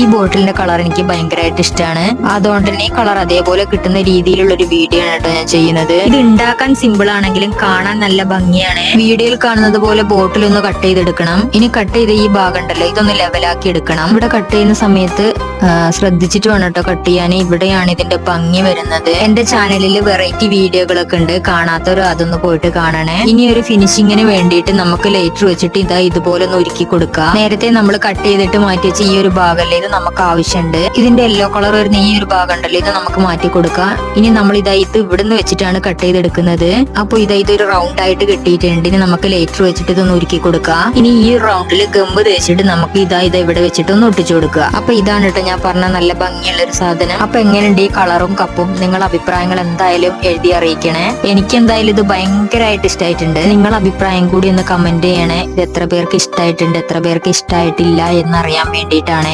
ഈ ബോട്ടിലിന്റെ കളർ എനിക്ക് ഭയങ്കരമായിട്ട് ഇഷ്ടമാണ് അതുകൊണ്ട് തന്നെ ഈ കളർ അതേപോലെ കിട്ടുന്ന രീതിയിലുള്ള ഒരു വീഡിയോ ആണ് കേട്ടോ ഞാൻ ചെയ്യുന്നത്. ഇത് ഉണ്ടാക്കാൻ സിമ്പിൾ ആണെങ്കിലും കാണാൻ നല്ല ഭംഗിയാണ്. വീഡിയോയിൽ കാണുന്നത് പോലെ ബോട്ടിൽ ഒന്ന് കട്ട് ചെയ്തെടുക്കണം. ഇനി കട്ട് ചെയ്ത ഈ ഭാഗം ഉണ്ടല്ലോ ഇതൊന്ന് ലെവലാക്കി എടുക്കണം. ഇവിടെ കട്ട് ചെയ്യുന്ന സമയത്ത് ശ്രദ്ധിച്ചിട്ട് വേണം കേട്ടോ കട്ട് ചെയ്യാൻ. ഇവിടെയാണ് ഇതിന്റെ ഭംഗി വരുന്നത്. എന്റെ ചാനലിൽ വെറൈറ്റി വീഡിയോകളൊക്കെ ഉണ്ട്. കാണാത്തവർ അതൊന്ന് പോയിട്ട് കാണണേ. ഇനി ഒരു ഫിനിഷിങ്ങിന് വേണ്ടിയിട്ട് നമുക്ക് ലൈറ്റർ വെച്ചിട്ട് ഇതാ ഇതുപോലെ ഒന്ന് ഒരുക്കി കൊടുക്കാം. നേരത്തെ നമ്മൾ കട്ട് ചെയ്തിട്ട് മാറ്റി വെച്ച ഈ ഒരു ഭാഗമല്ലേ ഇത് നമുക്ക് ആവശ്യമുണ്ട് ഇതിന്റെ യെല്ലോ കളർ വരുന്ന ഈ ഒരു ഭാഗം ഉണ്ടല്ലോ ഇത് നമുക്ക് മാറ്റി കൊടുക്കാം. ഇനി നമ്മൾ ഇതാ ഇത് ഇവിടുന്ന് വെച്ചിട്ടാണ് കട്ട് ചെയ്തെടുക്കുന്നത്. അപ്പൊ ഇതാ ഇതൊരു റൗണ്ട് ആയിട്ട് കിട്ടിയിട്ടുണ്ട്. ഇനി നമുക്ക് ലൈറ്റർ വെച്ചിട്ട് ഇതൊന്ന് ഒരുക്കി കൊടുക്കാം. ഇനി ഈ റൗണ്ടിൽ ഗമ്പ് തേച്ചിട്ട് നമുക്ക് ഇതാ ഇതാ ഇവിടെ വെച്ചിട്ട് ഒന്ന് ഒട്ടിച്ചു കൊടുക്കുക. അപ്പൊ ഇതാണ് കേട്ടോ ഞാൻ പറഞ്ഞ നല്ല ഭംഗിയുള്ള ഒരു സാധനം. അപ്പൊ എങ്ങനെയുണ്ട് ഈ കളറും കപ്പും? നിങ്ങൾ അഭിപ്രായങ്ങൾ എന്തായാലും എഴുതി അറിയിക്കണേ. എനിക്ക് എന്തായാലും ഇത് ഭയങ്കരമായിട്ട് ഇഷ്ടമായിട്ടുണ്ട് നിങ്ങൾ അഭിപ്രായം കൂടി ഒന്ന് കമന്റ് ചെയ്യണേ. ഇത് എത്ര പേർക്ക് ഇഷ്ടമായിട്ടുണ്ട് എത്ര പേർക്ക് ഇഷ്ടമായിട്ടില്ല എന്നറിയാൻ വേണ്ടിയിട്ടാണ്.